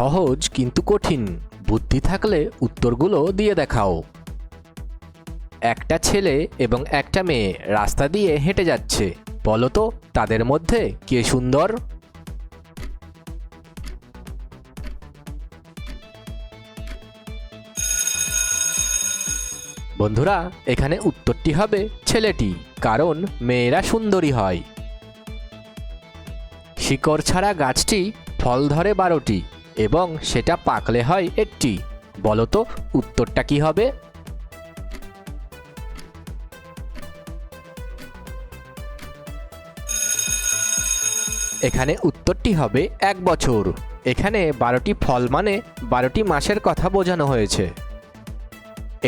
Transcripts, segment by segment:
সহজ কিন্তু কঠিন। বুদ্ধি থাকলে উত্তরগুলো দিয়ে দেখাও। একটা ছেলে এবং একটা মেয়ে রাস্তা দিয়ে হেঁটে যাচ্ছে। বলো তো, তাদের মধ্যে কে সুন্দর? বন্ধুরা, এখানে উত্তরটি হবে ছেলেটি, কারণ মেয়েরা সুন্দরী হয়। শিকড় ছাড়া গাছটি ফল ধরে বারোটি। এবং সেটা পাকলে হয় একটি। বলো তো উত্তরটা কি হবে? এখানে উত্তরটি হবে এক বছর। এখানে বারোটি ফল মানে বারোটি মাসের কথা বোঝানো হয়েছে।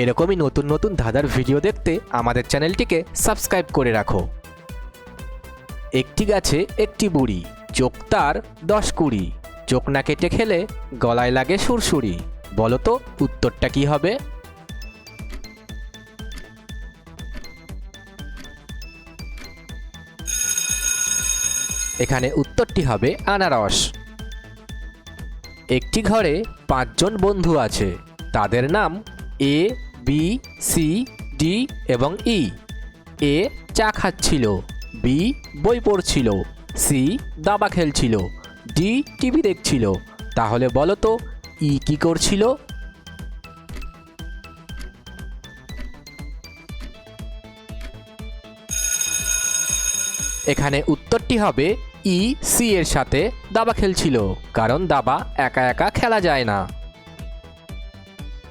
এরকমই নতুন নতুন ধাঁধার ভিডিও দেখতে আমাদের চ্যানেলটিকে সাবস্ক্রাইব করে রাখো। একটি গাছে একটি বুড়ি চোখ তার দশ কুড়ি। চোখ না কেটে খেলে গলায় লাগে সুরসুরি। বলো তো, উত্তরটা কি হবে? এখানে উত্তরটি হবে আনারস। একটি ঘরে পাঁচজন বন্ধু আছে। তাদের নাম এ, বি, সি, ডি এবং ই। এ চা খাচ্ছিল, বি বই পড়ছিল, সি দাবা খেলছিল। ডি টিভি দেখছিল। তাহলে বলো তো, ই কি করছিল? এখানে উত্তরটি হবে, ই সি এর সাথে দাবা খেলছিল, কারণ দাবা একা একা খেলা যায় না।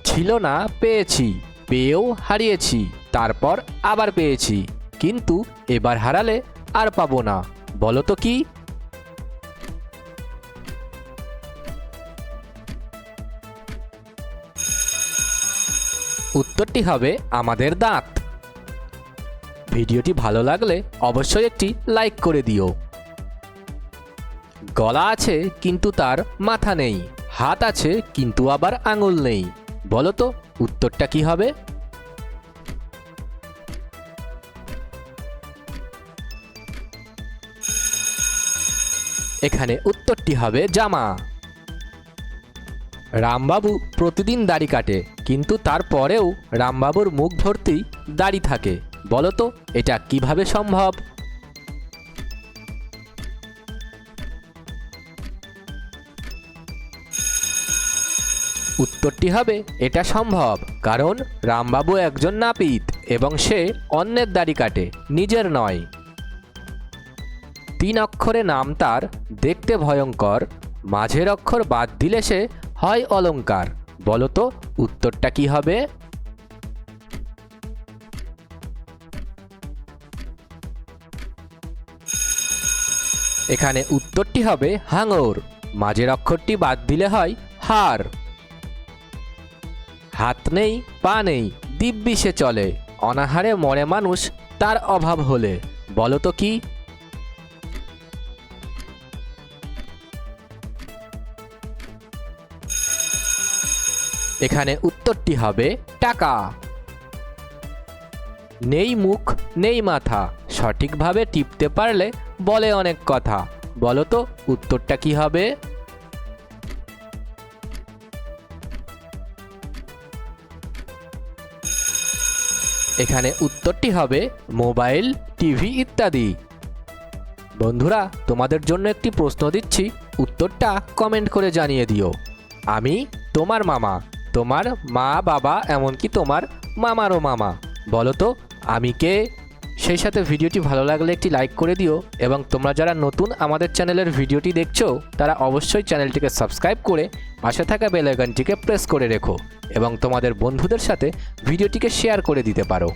ছিল না, পেয়েছি, পেয়েও হারিয়েছি, তারপর আবার পেয়েছি, কিন্তু এবার হারালে আর পাবো না। বলো তো কি? উত্তরটি হবে আমাদের দাঁত। ভিডিওটি ভালো লাগলে অবশ্যই একটি লাইক করে দিও। গলা আছে কিন্তু তার মাথা নেই, হাত আছে কিন্তু আবার আঙুল নেই। বলো তো, উত্তরটা কি হবে? এখানে উত্তরটি হবে জামা। রামবাবু প্রতিদিন দাড়ি কাটে কিন্তু তারপরেও রামবাবুর মুখ ভর্তি দাড়ি থাকে। বলো তো এটা কীভাবে সম্ভব? উত্তরটি হবে, এটা সম্ভব, কারণ রামবাবু একজন নাপিত এবং সে অন্যের দাড়ি কাটে, নিজের নয়। তিন অক্ষরে নাম তার দেখতে ভয়ঙ্কর, মাঝের অক্ষর বাদ দিলে সে হয় অলংকার। বলো তো উত্তরটা কি হবে? এখানে উত্তরটি হবে হাঙর। মাঝের অক্ষরটি বাদ দিলে হয় হার। হাত নেই, পা নেই, দিব্যি সে চলে। অনাহারে মরে মানুষ, তার অভাব হলে। বলো তো কি? এখানে উত্তরটি হবে টাকা। নেই মুখ, নেই মাথা। সঠিকভাবে টিপতে পারলে বলে অনেক কথা। বলো তো, উত্তরটা কি হবে? এখানে উত্তরটি হবে মোবাইল, টিভি ইত্যাদি। বন্ধুরা, তোমাদের জন্য একটি প্রশ্ন দিচ্ছি। উত্তরটা কমেন্ট করে জানিয়ে দিও। আমি তোমার মামা। তোমার মা, বাবা, এমনকি তোমার মামারও মামা। বলো তো, আমি কে? সেই সাথে ভিডিওটি ভালো লাগলে একটি লাইক করে দিও এবং তোমরা যারা নতুন আমাদের চ্যানেলের ভিডিওটি দেখছ, তারা অবশ্যই চ্যানেলটিকে সাবস্ক্রাইব করে পাশে থাকা বেলাইকনটিকে প্রেস করে রেখো এবং তোমাদের বন্ধুদের সাথে ভিডিওটিকে শেয়ার করে দিতে পারো।